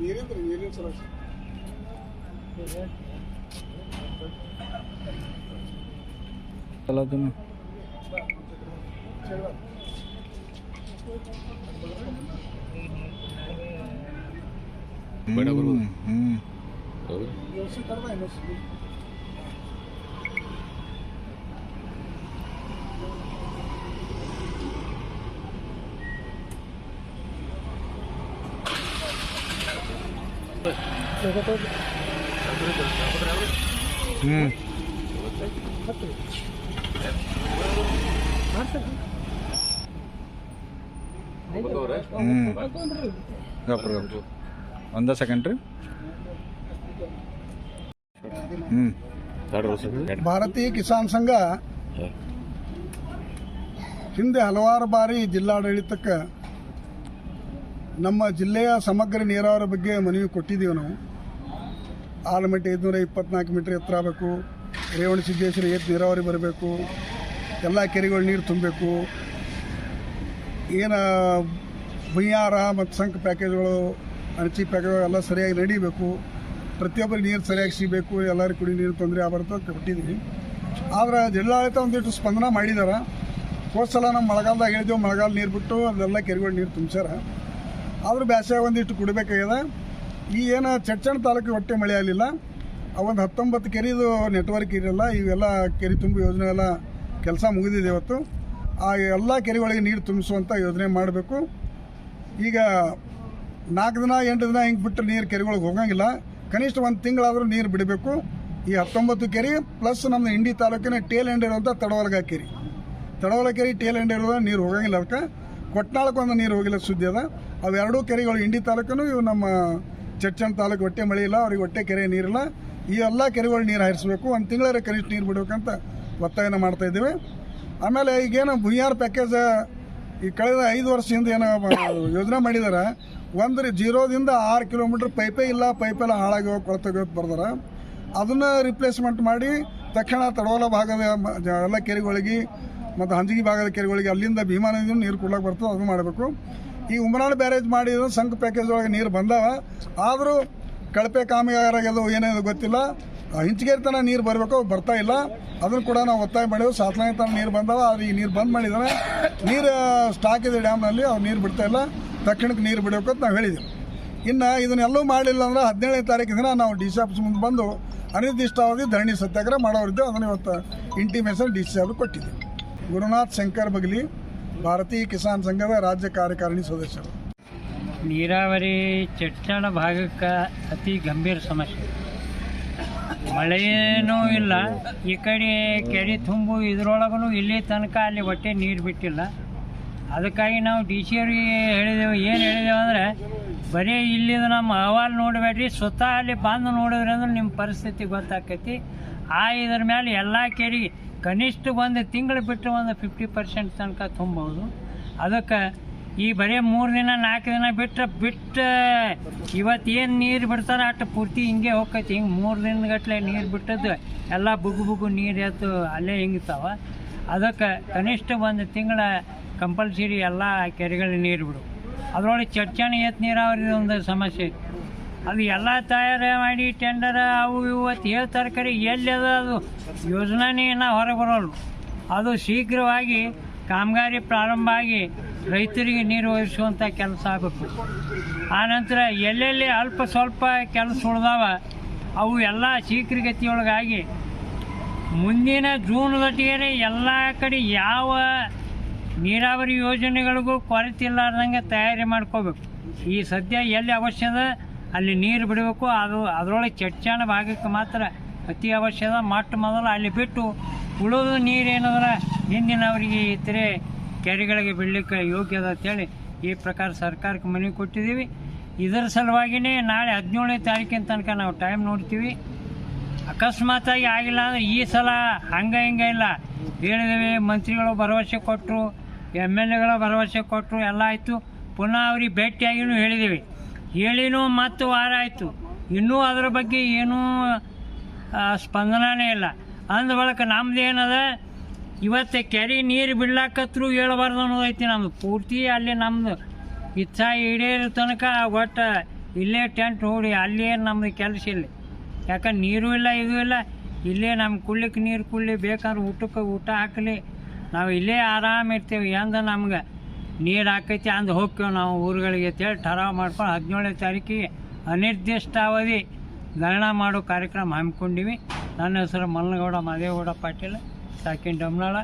ನೀರಿಂದ ನೀರಿನ ಸಲ ಬೇಡ ಬರ್ಬೋದು. ಹ್ಞೂ ಹೌದು. ಹ್ಞೂ ಗಪ್ರ ಒಂದೇ ಸೆಕೆಂಡ್ ರೀ. ಹ್ಞೂ ಭಾರತೀಯ ಕಿಸಾನ್ ಸಂಘ ಹಿಂದೆ ಹಲವಾರು ಬಾರಿ ಜಿಲ್ಲಾಡಳಿತಕ್ಕೆ ನಮ್ಮ ಜಿಲ್ಲೆಯ ಸಮಗ್ರ ನೀರಾವರಿ ಬಗ್ಗೆ ಮನವಿ ಕೊಟ್ಟಿದ್ದೀವಿ ನಾವು. ಆಲಮಟ್ಟಿ ಐದುನೂರ ಇಪ್ಪತ್ನಾಲ್ಕು ಮೀಟರ್ ಎತ್ತರ ಆಗಬೇಕು. ರೇವಣ ಸಿದ್ದೇಶ್ವರ ಏತ್ ನೀರಾವರಿ ಬರಬೇಕು. ಎಲ್ಲ ಕೆರೆಗಳು ನೀರು ತುಂಬಬೇಕು. ಏನು ಭುಯ್ಯಾರ ಮತ್ತು ಸಂಕ್ ಪ್ಯಾಕೇಜ್ಗಳು, ಅಣಚಿ ಪ್ಯಾಕೇಜ್ಗಳು ಎಲ್ಲ ಸರಿಯಾಗಿ ನಡೀಬೇಕು. ಪ್ರತಿಯೊಬ್ಬರಿಗೆ ನೀರು ಸರಿಯಾಗಿ ಸಿಗಬೇಕು. ಎಲ್ಲರಿಗೂ ಕುಡಿ ನೀರು ತೊಂದರೆ ಆಗ್ಬಾರ್ದು ಅಂತ ಕೊಟ್ಟಿದ್ದೀವಿ. ಆದರೆ ಜಿಲ್ಲಾಡಳಿತ ಒಂದಿಷ್ಟು ಸ್ಪಂದನ ಮಾಡಿದ್ದಾರೆ ಹೋದ ಸಲ ನಮ್ಮ ಮಳೆಗಾಲದಾಗ ಹೇಳಿದೆವು, ಮಳೆಗಾಲ ನೀರು ಬಿಟ್ಟು ಅಲ್ಲೆಲ್ಲ ಕೆರೆಗಳು ನೀರು ತುಂಬಿಸ್ಯಾರ. ಆದ್ರೂ ಬ್ಯಾಸ್ಯಾಗ ಒಂದಿಷ್ಟು ಕುಡಿಬೇಕಾಗಿದೆ ಈ ಏನು ಚಚ್ಚಣ ತಾಲೂಕಿಗೆ ಹೊಟ್ಟೆ ಮಳೆ ಆಗಲಿಲ್ಲ. ಆ ಒಂದು ಹತ್ತೊಂಬತ್ತು ಕೆರೆದು ನೆಟ್ವರ್ಕ್ ಇರಲ್ಲ ಇವೆಲ್ಲ ಕೆರೆ ತುಂಬ ಯೋಜನೆ ಎಲ್ಲ ಕೆಲಸ ಮುಗಿದಿದೆ ಇವತ್ತು. ಆ ಎಲ್ಲ ಕೆರೆಗಳಿಗೆ ನೀರು ತುಂಬಿಸುವಂಥ ಯೋಜನೆ ಮಾಡಬೇಕು. ಈಗ ನಾಲ್ಕು ದಿನ, ಎಂಟು ದಿನ ಹಿಂಗೆ ಬಿಟ್ಟು ನೀರು ಕೆರೆಗಳಿಗೆ ಹೋಗಂಗಿಲ್ಲ. ಕನಿಷ್ಠ ಒಂದು ತಿಂಗಳಾದರೂ ನೀರು ಬಿಡಬೇಕು. ಈ ಹತ್ತೊಂಬತ್ತು ಕೆರೆ ಪ್ಲಸ್ ನಮ್ಮ ಇಂಡಿ ತಾಲೂಕಿನ ಟೇಲ್ ಎಂಡ್ ಇರುವಂಥ ತಡವಲ್ಗ ಕೆರೆ. ತಡವಲ ಕೆರೆ, ಟೇಲ್ ಎಂಡ್ ಇರುವ ನೀರು ಹೋಗಂಗಿಲ್ಲ ಅದಕ್ಕೆ. ಕೊಟ್ನಾಳಕ್ಕೊಂದು ನೀರು ಹೋಗಿಲ್ಲ ಸುದ್ದಿ ಅದ. ಅವೆರಡೂ ಕೆರೆಗಳು ಇಂಡಿ ತಾಲೂಕನು ಇವು ನಮ್ಮ ಚಡ್ಚಣ ತಾಲೂಕು ಹೊಟ್ಟೆ ಮಳೆ ಇಲ್ಲ, ಅವ್ರಿಗೆ ಹೊಟ್ಟೆ ಕೆರೆ ನೀರಿಲ್ಲ ಈ ಎಲ್ಲ ಕೆರೆಗಳು ನೀರು ಹಾರಿಸಬೇಕು ಒಂದು ತಿಂಗಳ ಕನಿಷ್ಠ ನೀರು ಬಿಡಬೇಕಂತ ಒತ್ತಾಯನ ಮಾಡ್ತಾ ಇದ್ದೀವಿ. ಆಮೇಲೆ ಈಗೇನು ಭೂಯಾರ್ ಪ್ಯಾಕೇಜ್ ಈ ಕಳೆದ ಐದು ವರ್ಷದಿಂದ ಏನೋ ಯೋಜನೆ ಮಾಡಿದಾರೆ. ಒಂದು ಜೀರೋದಿಂದ ಆರು ಕಿಲೋಮೀಟ್ರ್ ಪೈಪೇ ಇಲ್ಲ ಪೈಪೆಲ್ಲ ಹಾಳಾಗಿ ಕೊಳತೋಗಿ ಬರ್ದಾರ. ಅದನ್ನು ರಿಪ್ಲೇಸ್ಮೆಂಟ್ ಮಾಡಿ ತಕ್ಷಣ ತಡವಲ ಭಾಗದ ಎಲ್ಲ ಕೆರೆಗಳಿಗೆ, ಮತ್ತು ಹಂಜಿಗೆ ಭಾಗದ ಕೆರೆಗಳಿಗೆ ಅಲ್ಲಿಂದ ಭೀಮಾನದಿಂದ ನೀರು ಕೊಡ್ಲಕ್ಕೆ ಬರ್ತದೆ ಅದು ಮಾಡಬೇಕು. ಈ ಉಮರಾಣ ಬ್ಯಾರೇಜ್ ಮಾಡಿದ್ರು ಸಂಘ ಪ್ಯಾಕೇಜ್ ಒಳಗೆ ನೀರು ಬಂದಾವ. ಆದರೂ ಕಳಪೆ ಕಾಮಗಾರಾಗ್ಯದು ಏನೇನು ಗೊತ್ತಿಲ್ಲ. ಹಿಂಚಿಗೇರಿ ತನಕ ನೀರು ಬರಬೇಕು ಬರ್ತಾ ಇಲ್ಲ. ಅದನ್ನು ಕೂಡ ನಾವು ಒತ್ತಾಯ ಮಾಡಿದ್ವಿ. ಸಾತ್ಲಾಂಗಿ ತನಕ ನೀರು ಬಂದಾವ. ಅದು ಈ ನೀರು ಬಂದ್ ಮಾಡಿದ್ದಾರೆ ನೀರು ಸ್ಟಾಕ್ ಇದೆ ಡ್ಯಾಮ್ನಲ್ಲಿ. ಅವ್ರು ನೀರು ಬಿಡ್ತಾ ಇಲ್ಲ. ತಕ್ಷಣಕ್ಕೆ ನೀರು ಬಿಡಬೇಕು ಅಂತ ನಾವು ಹೇಳಿದ್ದೀವಿ ಇನ್ನು ಇದನ್ನೆಲ್ಲೂ ಮಾಡಲಿಲ್ಲ ಅಂದ್ರೆ ಹದಿನೇಳನೇ ತಾರೀಕು ದಿನ ನಾವು ಡಿ ಸಿ ಆಫೀಸ್ ಮುಂದೆ ಬಂದು ಅನಿರ್ದಿಷ್ಟಾವಧಿ ಧರಣಿ ಸತ್ಯಾಗ್ರಹ ಮಾಡೋರಿದ್ದೆವು. ಅದನ್ನು ಇವತ್ತು ಇಂಟಿಮೇಷನ್ ಡಿ ಸಿ ಅವರು ಕೊಟ್ಟಿದ್ದೀವಿ. ಗುರುನಾಥ್ ಶಂಕರ್ ಬಗಲಿ ಭಾರತೀಯ ಕಿಸಾನ್ ಸಂಘದ ರಾಜ್ಯ ಕಾರ್ಯಕಾರಿಣಿ ಸದಸ್ಯರು. ನೀರಾವರಿ ಚಟ್ಟಣ ಭಾಗಕ್ಕೆ ಅತಿ ಗಂಭೀರ ಸಮಸ್ಯೆ. ಮಳೆಯೇನೂ ಇಲ್ಲ, ಈ ಕಡೆ ಕೆರೆ ತುಂಬು ಇದ್ರೊಳಗೂ ಇಲ್ಲಿ ತನಕ ಅಲ್ಲಿ ಹೊಟ್ಟೆ ನೀರು ಬಿಟ್ಟಿಲ್ಲ. ಅದಕ್ಕಾಗಿ ನಾವು ಡಿ ಸಿ ಅವ್ರಿಗೆ ಹೇಳಿದೆವು, ಏನು ಹೇಳಿದೆವು ಅಂದರೆ, ಬರೀ ಇಲ್ಲಿದು ನಮ್ಮ ಅಹವಾಲು ನೋಡಬೇಡ್ರಿ, ಸ್ವತಃ ಅಲ್ಲಿ ಬಂದು ನೋಡಿದ್ರೆ ಅಂದ್ರೆ ನಿಮ್ಮ ಪರಿಸ್ಥಿತಿ ಗೊತ್ತಾಕೈತಿ. ಆ ಇದ್ರ ಮೇಲೆ ಎಲ್ಲ ಕೆರೆಗೆ ಕನಿಷ್ಠ ಒಂದು ತಿಂಗಳು ಬಿಟ್ಟು ಒಂದು ಫಿಫ್ಟಿ ಪರ್ಸೆಂಟ್ ತನಕ ತುಂಬೋದು. ಅದಕ್ಕೆ ಈ ಬರೀ ಮೂರು ದಿನ, ನಾಲ್ಕು ದಿನ ಬಿಟ್ಟು ಇವತ್ತು ಏನು ನೀರು ಬಿಡ್ತಾರೆ ಅಷ್ಟು ಪೂರ್ತಿ ಹಿಂಗೆ ಹೋಗ್ತೈತಿ. ಹಿಂಗೆ ಮೂರು ದಿನಗಟ್ಲೆ ನೀರು ಬಿಟ್ಟದ್ದು ಎಲ್ಲ ಬುಗು ಬುಗು ನೀರು ಎತ್ತು ಅಲ್ಲೇ ಹಿಂಗ್ತಾವ. ಅದಕ್ಕೆ ಕನಿಷ್ಠ ಒಂದು ತಿಂಗಳ ಕಂಪಲ್ಸರಿ ಎಲ್ಲ ಕೆರೆಗಳಲ್ಲಿ ನೀರು ಬಿಡು. ಅದರೊಳಗೆ ಚರ್ಚಣೆ ಎತ್ತು ನೀರಾವರಿ ಒಂದು ಸಮಸ್ಯೆ ಅದು ಎಲ್ಲ ತಯಾರು ಮಾಡಿ ಟೆಂಡರ್ ಅವು ಇವತ್ತು ಹೇಳ್ತಾರೆ ಕರೆ ಎಲ್ಲಿ ಅದ? ಅದು ಯೋಜನೆ ನಾವು ಹೊರಗೆ ಬರೋಲ್ಲ. ಅದು ಶೀಘ್ರವಾಗಿ ಕಾಮಗಾರಿ ಪ್ರಾರಂಭ ಆಗಿ ರೈತರಿಗೆ ನೀರು ಒದಗಿಸುವಂಥ ಕೆಲಸ ಆಗಬೇಕು. ಆನಂತರ ಎಲ್ಲೆಲ್ಲಿ ಅಲ್ಪ ಸ್ವಲ್ಪ ಕೆಲಸ ಉಳಿದಾವ, ಅವು ಎಲ್ಲ ಶೀಘ್ರಗತಿಯೊಳಗಾಗಿ ಮುಂದಿನ ಜೂನ್ದಟ್ಟಿಗೆ ಎಲ್ಲ ಕಡೆ ಯಾವ ನೀರಾವರಿ ಯೋಜನೆಗಳಿಗೂ ಕೊರತೆ ಇಲ್ಲಾರ್ದಂಗೆ ತಯಾರಿ ಮಾಡ್ಕೋಬೇಕು. ಈ ಸದ್ಯ ಎಲ್ಲಿ ಅವಶ್ಯದ? ಅಲ್ಲಿ ನೀರು ಬಿಡಬೇಕು. ಅದು ಅದರೊಳಗೆ ಚಟ್ಚಾಣ ಭಾಗಕ್ಕೆ ಮಾತ್ರ ಅತಿ ಅವಶ್ಯದ. ಮಟ್ಟ ಮೊದಲು ಅಲ್ಲಿ ಬಿಟ್ಟು ಉಳಿದು ನೀರೇನಂದ್ರೆ ಹಿಂದಿನವರಿಗೆ ಇತರೆ ಕೆರೆಗಳಿಗೆ ಬಿಡಲಿಕ್ಕೆ ಯೋಗ್ಯದ ಅಂತೇಳಿ ಈ ಪ್ರಕಾರ ಸರ್ಕಾರಕ್ಕೆ ಮನವಿ ಕೊಟ್ಟಿದ್ದೀವಿ. ಇದರ ಸಲುವಾಗಿಯೇ ನಾಳೆ ಹದಿನೇಳನೇ ತಾರೀಕಿನ ತನಕ ನಾವು ಟೈಮ್ ನೋಡ್ತೀವಿ. ಅಕಸ್ಮಾತಾಗಿ ಆಗಿಲ್ಲ ಅಂದ್ರೆ ಈ ಸಲ ಹಂಗ ಹಿಂಗೆ ಇಲ್ಲ. ಹೇಳಿದೀವಿ ಮಂತ್ರಿಗಳು ಭರವಸೆ ಕೊಟ್ಟರು, ಎಂ ಎಲ್ ಎಗಳ ಭರವಸೆ ಕೊಟ್ಟರು, ಎಲ್ಲ ಆಯಿತು. ಪುನಃ ಅವ್ರಿಗೆ ಭೇಟಿಯಾಗಿನೂ ಹೇಳಿದ್ದೀವಿ ಹೇಳಿನೂ ಮತ್ತು ವಾರ ಆಯಿತು ಇನ್ನೂ ಅದರ ಬಗ್ಗೆ ಏನೂ ಸ್ಪಂದನೇ ಇಲ್ಲ. ಅಂದ ಬಳಿಕ ನಮ್ದು ಏನದ? ಇವತ್ತು ಕೆರೆ ನೀರು ಬಿಡ್ಲಾಕತ್ರು ಹೇಳಬಾರ್ದು ಅನ್ನೋದೈತಿ ನಮ್ದು. ಪೂರ್ತಿ ಅಲ್ಲಿ ನಮ್ಮದು ಇಚ್ಛಾ ಈಡೇರೋ ತನಕ ಒಟ್ಟು ಇಲ್ಲೇ ಟೆಂಟ್ ಹೂಡಿ ಅಲ್ಲೇ ನಮ್ದು ಕೆಲಸ ಇಲ್ಲ. ಯಾಕಂದ್ರೆ ನೀರು ಇಲ್ಲ, ಇದು ಇಲ್ಲ. ಇಲ್ಲೇ ನಮ್ಮ ಕುಳ್ಳಿಕ್ಕೆ ನೀರು ಕುಳ್ಳಿ ಬೇಕಂದ್ರೆ ಊಟಕ್ಕೆ ಊಟ ಹಾಕಲಿ. ನಾವು ಇಲ್ಲೇ ಆರಾಮ ಇರ್ತೀವಿ ಎಂದ ನಮ್ಗೆ. ನೀರು ಹಾಕೈತಿ ಅಂದು ಹೋಗ್ತೇವೆ ನಾವು ಊರುಗಳಿಗೆ ಅಂತೇಳಿ ಠರಾವ್ ಮಾಡ್ಕೊಂಡು ಹದಿನೇಳನೇ ತಾರೀಕಿಗೆ ಅನಿರ್ದಿಷ್ಟಾವಧಿ ಧರಣ ಮಾಡೋ ಕಾರ್ಯಕ್ರಮ ಹಮ್ಮಿಕೊಂಡಿವಿ. ನನ್ನ ಹೆಸರು ಮಲ್ಲನಗೌಡ ಮಾದೇಗೌಡ ಪಾಟೀಲ್, ಸಾಕಿನ್ ಡಮ್ನಾಳ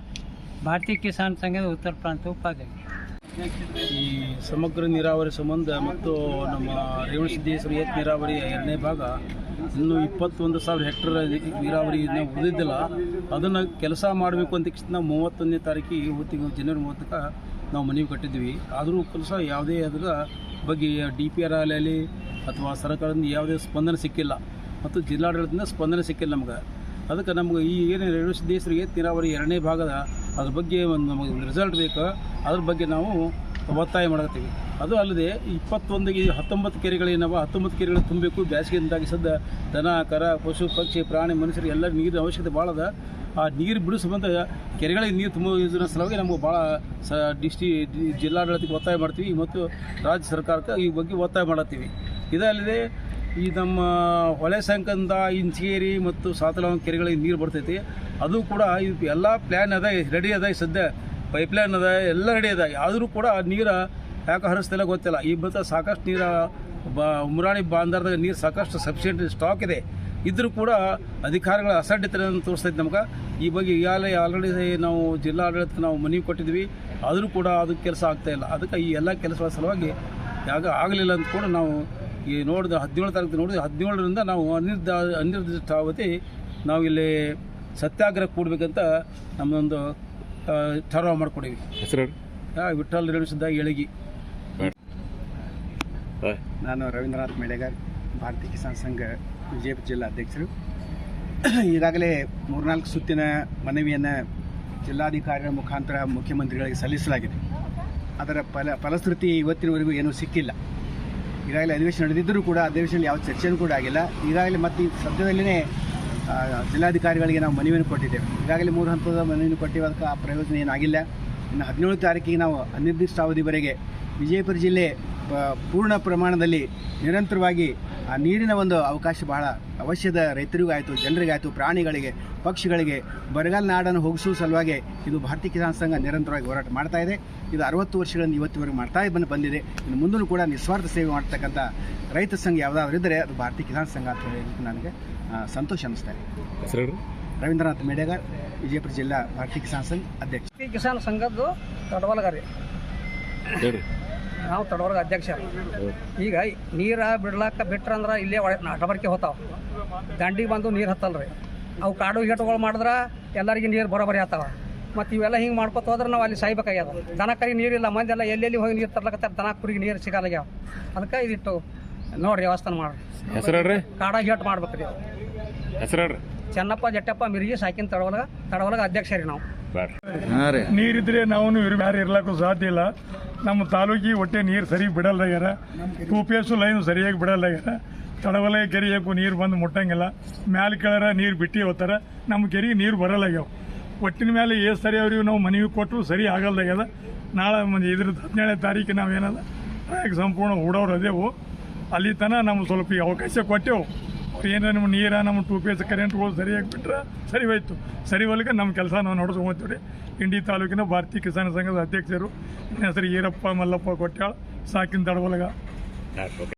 ಭಾರತೀಯ ಕಿಸಾನ್ ಸಂಘದ ಉತ್ತರ ಪ್ರಾಂತ ಉಪಾಧ್ಯಕ್ಷ. ಈ ಸಮಗ್ರ ನೀರಾವರಿ ಸಂಬಂಧ ಮತ್ತು ನಮ್ಮ ರೇವಣ ಸಿದ್ದೇಶ್ವರ ಏತ್ ನೀರಾವರಿ ಎರಡನೇ ಭಾಗ ಇನ್ನೂ ಇಪ್ಪತ್ತೊಂದು ಸಾವಿರ ಹೆಕ್ಟರ್ ನೀರಾವರಿ ಇನ್ನು ಉಳಿದಿದ್ದಿಲ್ಲ ಅದನ್ನು ಕೆಲಸ ಮಾಡಬೇಕು ಅಂತ ನಾವು ಮೂವತ್ತೊಂದನೇ ತಾರೀಕಿಗೆ ಇವತ್ತಿಗೆ ಜನವರಿ ಮೂವತ್ತಕ್ಕೆ ನಾವು ಮನವಿ ಕಟ್ಟಿದ್ವಿ ಆದರೂ ಕೆಲಸ ಯಾವುದೇ ಅದರ ಬಗ್ಗೆ ಡಿ ಪಿ ಆರ್ ಆಗಲಿ ಅಥವಾ ಸರ್ಕಾರದಿಂದ ಯಾವುದೇ ಸ್ಪಂದನೆ ಸಿಕ್ಕಿಲ್ಲ. ಮತ್ತು ಜಿಲ್ಲಾಡಳಿತದಿಂದ ಸ್ಪಂದನೆ ಸಿಕ್ಕಿಲ್ಲ ನಮ್ಗೆ. ಅದಕ್ಕೆ ನಮ್ಗೆ ಈ ಏನು ರೇಣು ದೇಶರಿಗೆ ನೀರಾವರಿ ಎರಡನೇ ಭಾಗದ ಅದ್ರ ಬಗ್ಗೆ ಒಂದು ನಮಗೆ ರಿಸಲ್ಟ್ ಬೇಕು. ಅದ್ರ ಬಗ್ಗೆ ನಾವು ಒತ್ತಾಯ ಮಾಡತ್ತೀವಿ ಅದು ಅಲ್ಲದೆ ಇಪ್ಪತ್ತೊಂದಿಗೆ ಹತ್ತೊಂಬತ್ತು ಕೆರೆಗಳೇನವ ಹತ್ತೊಂಬತ್ತು ಕೆರೆಗಳು ತುಂಬಬೇಕು. ಬೇಸಿಗೆಯಿಂದಾಗಿ ಸದ್ದ ದನ, ಕರ, ಪಶು, ಪಕ್ಷಿ, ಪ್ರಾಣಿ ಮನುಷ್ಯರಿಗೆ ಎಲ್ಲ ನೀರಿನ ಅವಶ್ಯಕತೆ ಭಾಳ ಅದ. ಆ ನೀರು ಬಿಡಿಸುವಂಥ ಕೆರೆಗಳಿಗೆ ನೀರು ತುಂಬ ಸಲುವಾಗಿ ನಮಗೆ ಭಾಳ ಸ ಡಿಸ್ಟಿ ಜಿಲ್ಲಾಡಳಿತಕ್ಕೆ ಒತ್ತಾಯ ಮಾಡ್ತೀವಿ ಮತ್ತು ರಾಜ್ಯ ಸರ್ಕಾರಕ್ಕೆ ಈ ಬಗ್ಗೆ ಒತ್ತಾಯ ಮಾಡತ್ತೀವಿ. ಇದಲ್ಲದೆ ಈ ನಮ್ಮ ಹೊಳೆ ಸಂಕಂದ ಇಂಚಗೇರಿ ಮತ್ತು ಸಾತಲವಂಗ ಕೆರೆಗಳಿಗೆ ನೀರು ಬರ್ತೈತಿ. ಅದು ಕೂಡ ಇದು ಎಲ್ಲ ಪ್ಲ್ಯಾನ್ ಅದ ರೆಡಿ ಅದ ಸದ್ಯ ಪೈಪ್ಲೈನ್ ಅದ, ಎಲ್ಲ ರೆಡಿ ಅದ. ಆದರೂ ಕೂಡ ಆ ನೀರು ಯಾಕೆ ಹರಿಸ್ತಿಲ್ಲ ಗೊತ್ತಿಲ್ಲ. ಈ ಬತ್ತ ಸಾಕಷ್ಟು ನೀರು ಬ ಉಮ್ರಾಣಿ ಬಾಂಧಾರದಾಗ ನೀರು ಸಾಕಷ್ಟು ಸಫಿಷಿಯೆಂಟ್ ಸ್ಟಾಕ್ ಇದೆ. ಇದ್ರೂ ಕೂಡ ಅಧಿಕಾರಿಗಳ ಅಸಡ್ಡಿತನ ತೋರಿಸ್ತೈತೆ ನಮ್ಗೆ. ಈ ಬಗ್ಗೆ ಈಗಾಗಲೇ ಆಲ್ರೆಡಿ ನಾವು ಜಿಲ್ಲಾಡಳಿತಕ್ಕೆ ನಾವು ಮನವಿ ಕೊಟ್ಟಿದ್ವಿ. ಆದರೂ ಕೂಡ ಅದು ಕೆಲಸ ಆಗ್ತಾ ಇಲ್ಲ. ಅದಕ್ಕೆ ಈ ಎಲ್ಲ ಕೆಲಸಗಳ ಸಲುವಾಗಿ ಯಾಗ ಆಗಲಿಲ್ಲ ಅಂತ ಕೂಡ ನಾವು ಈ ನೋಡಿದ ಹದಿನೇಳು ತಾರೀಕು ನೋಡಿದ್ರೆ ಹದಿನೇಳರಿಂದ ನಾವು ಅನಿರ್ದ ಅನಿರ್ದಿಷ್ಟಾವಧಿ ನಾವು ಇಲ್ಲಿ ಸತ್ಯಾಗ್ರಹ ಕೂಡಬೇಕಂತ ನಮ್ಮದೊಂದು ಠರ್ವ ಮಾಡಿಕೊಡಿವಿ. ವಿಠಲ್ ಹೆಸರು ಆ, ವಿಠ್ಠಲ್ ರೇಣಿಸಿದ್ದ ಎಳಗಿ ನಾನು ರವೀಂದ್ರನಾಥ್ ಮೇಳೆಗಾರ್ ಭಾರತೀಯ ಕಿಸಾನ್ ಸಂಘ ವಿಜಯಪುರ ಜಿಲ್ಲಾ ಅಧ್ಯಕ್ಷರು ಈಗಾಗಲೇ ಮೂರ್ನಾಲ್ಕು ಸುತ್ತಿನ ಮನವಿಯನ್ನು ಜಿಲ್ಲಾಧಿಕಾರಿಗಳ ಮುಖಾಂತರ ಮುಖ್ಯಮಂತ್ರಿಗಳಿಗೆ ಸಲ್ಲಿಸಲಾಗಿದೆ. ಅದರ ಫಲ, ಫಲಶ್ರುತಿ ಇವತ್ತಿನವರೆಗೂ ಏನೂ ಸಿಕ್ಕಿಲ್ಲ. ಈಗಾಗಲೇ ಅಧಿವೇಶನ ನಡೆದಿದ್ದರೂ ಕೂಡ ಅಧಿವೇಶನದಲ್ಲಿ ಯಾವ ಚರ್ಚೆಯೂ ಕೂಡ ಆಗಿಲ್ಲ. ಈಗಾಗಲೇ ಮತ್ತೆ ಈ ಜಿಲ್ಲಾಧಿಕಾರಿಗಳಿಗೆ ನಾವು ಮನವಿಯನ್ನು ಕೊಟ್ಟಿದ್ದೇವೆ. ಈಗಾಗಲೇ ಮೂರು ಹಂತದ ಮನವಿಯನ್ನು ಕೊಟ್ಟಿವೆ. ಅದಕ್ಕೆ ಆ ಪ್ರಯೋಜನ ಏನಾಗಿಲ್ಲ. ಇನ್ನು ಹದಿನೇಳು ತಾರೀಕಿಗೆ ನಾವು ಅನಿರ್ದಿಷ್ಟಾವಧಿವರೆಗೆ ವಿಜಯಪುರ ಜಿಲ್ಲೆ ಪೂರ್ಣ ಪ್ರಮಾಣದಲ್ಲಿ ನಿರಂತರವಾಗಿ ಆ ನೀರಿನ ಒಂದು ಅವಕಾಶ ಬಹಳ ಅವಶ್ಯದ ರೈತರಿಗಾಯಿತು ಜನರಿಗಾಯಿತು ಪ್ರಾಣಿಗಳಿಗೆ ಪಕ್ಷಿಗಳಿಗೆ ಬರಗಾಲ ನಾಡನ್ನು ಹೋಗಿಸುವ ಸಲುವಾಗಿ ಇದು ಭಾರತೀಯ ಕಿಸಾನ್ ಸಂಘ ನಿರಂತರವಾಗಿ ಹೋರಾಟ ಮಾಡ್ತಾ ಇದೆ. ಇದು ಅರವತ್ತು ವರ್ಷಗಳಿಂದ ಇವತ್ತಿವರೆಗೆ ಮಾಡ್ತಾ ಬಂದು ಬಂದಿದೆ. ಇನ್ನು ಮುಂದೂ ಕೂಡ ನಿಸ್ವಾರ್ಥ ಸೇವೆ ಮಾಡ್ತಕ್ಕಂಥ ರೈತ ಸಂಘ ಯಾವುದಾದ್ರು ಇದ್ದರೆ ಅದು ಭಾರತೀಯ ಕಿಸಾನ್ ಸಂಘ ಅಂತ ಹೇಳಿ ನನಗೆ ಸಂತೋಷ ಅನ್ನಿಸ್ತಾ ಇದೆ. ಹೆಸರು ರವೀಂದ್ರನಾಥ್ ಮೇಡೆಗಾರ್ ವಿಜಯಪುರ ಜಿಲ್ಲಾ ಭಾರತೀಯ ಕಿಸಾನ್ ಸಂಘ ಅಧ್ಯಕ್ಷ. ಕಿಸಾನ್ ಸಂಘದ್ದು ತಡವಲ್ಗ ರೀ ಹೇಳ್ರಿ ನಾವು ತಡವರ್ಗ ಅಧ್ಯಕ್ಷ. ಈಗ ನೀರ ಬಿಡ್ಲಾಕ ಬಿಟ್ರಂದ್ರೆ ಇಲ್ಲೇ ಒಳ ನಾಟಬರ್ಕೆ ಹೋತಾವ. ದಂಡಿಗೆ ಬಂದು ನೀರು ಹತ್ತಲ್ರಿ. ರೀ ಅವು ಕಾಡು ಗೇಟುಗಳು ಮಾಡಿದ್ರೆ ಎಲ್ಲರಿಗೆ ನೀರು ಬರೋಬರಿ ಆತಾವ ಮತ್ತು ಇವೆಲ್ಲ ಹಿಂಗೆ ಮಾಡ್ಕೊತ ಹೋದ್ರೆ ನಾವು ಅಲ್ಲಿ ಸಾಯ್ಬೇಕಾಗ್ಯದ. ದನ ಕೈ ನೀರಿಲ್ಲ ಮಂದಿ ಎಲ್ಲ ಎಲ್ಲೆಲ್ಲಿ ಹೋಗಿ ನೀರು ತರ್ಲಕತ್ತಾರ ದನ ಕುರಿಗೆ ನೀರು ಸಿಗಲ್ಲಾಗ್ಯಾವ. ಅದಕ್ಕೆ ಇದಿಟ್ಟು ನೋಡ್ರಿ ವ್ಯವಸ್ಥೆ ಮಾಡ್ರಿ. ಹೆಸರು ಕಾಡ ಗೇಟ್ ಮಾಡ್ಬೇಕು ರೀ ಹೆಸರು ಚೆನ್ನಪ್ಪ ಜಟ್ಟಪ್ಪ ಮಿರ್ಗಿ ಸಾಕಿನ ತಡವಲ್ಗ ತಡವಲಗ ಅಧ್ಯಕ್ಷ ರೀ ನಾವು. ನೀರಿದ್ರೆ ನಾವು ಇರ್ಲಕ್ಕೂ ಸಾಧ್ಯ ಇಲ್ಲ. ನಮ್ಮ ತಾಲೂಕಿಗೆ ಒಟ್ಟೆ ನೀರು ಸರಿ ಬಿಡಲ್ದಾಗ್ಯಾರ ಟು ಪಿ ಎಸ್ ಲೈನ್ ಸರಿಯಾಗಿ ಬಿಡಲ್ಲಾಗ್ಯಾರ ತಡವಲೆ ಕೆರೆಯಕ್ಕೂ ನೀರು ಬಂದು ಮುಟ್ಟಂಗಿಲ್ಲ. ಮ್ಯಾಲೆ ಕೆಳರ ನೀರು ಬಿಟ್ಟು ಹೋಗ್ತಾರ. ನಮ್ಮ ಕೆರೆಗೆ ನೀರು ಬರಲ್ಲಾಗ್ಯಾವ ಒಟ್ಟಿನ ಮೇಲೆ ಏಸ್ ಸರಿ ಅವ್ರಿಗೆ ನಾವು ಮನವಿ ಕೊಟ್ಟರು ಸರಿ ಆಗಲ್ದಾಗ್ಯದ ನಾಳೆ ಒಂದು ಇದ್ರದ್ದು ಹದಿನೇಳನೇ ತಾರೀಕು ನಾವೇನದ ಆಗ ಸಂಪೂರ್ಣ ಹೂಡೋರು ಅದೇವು. ಅಲ್ಲಿ ತನಕ ನಮ್ಗೆ ಸ್ವಲ್ಪ ಅವಕಾಶ ಕೊಟ್ಟೆವು. ಅವ್ರು ಏನಾರ ನಮ್ಮ ನೀರ, ನಮ್ಮ ಟೂ ಪಿ ಎಸ್ ಕರೆಂಟ್ಗಳು ಸರಿಯಾಗಿ ಬಿಟ್ರೆ ಸರಿ ಹೋಯ್ತು. ಸರಿ ಹೊಲಿಗೆ ನಮ್ಮ ಕೆಲಸ ನಾವು ನೋಡ್ಸ್ಕೊಂತೀವಿ ರೀ ಇಂಡಿ ತಾಲೂಕಿನ ಭಾರತೀಯ ಕಿಸಾನ್ ಸಂಘದ ಅಧ್ಯಕ್ಷರು ಹೆಸರು ಈರಪ್ಪ ಮಲ್ಲಪ್ಪ ಕೊಟ್ಟಾಳ್ ಸಾಕಿನ ತಡವಲಗ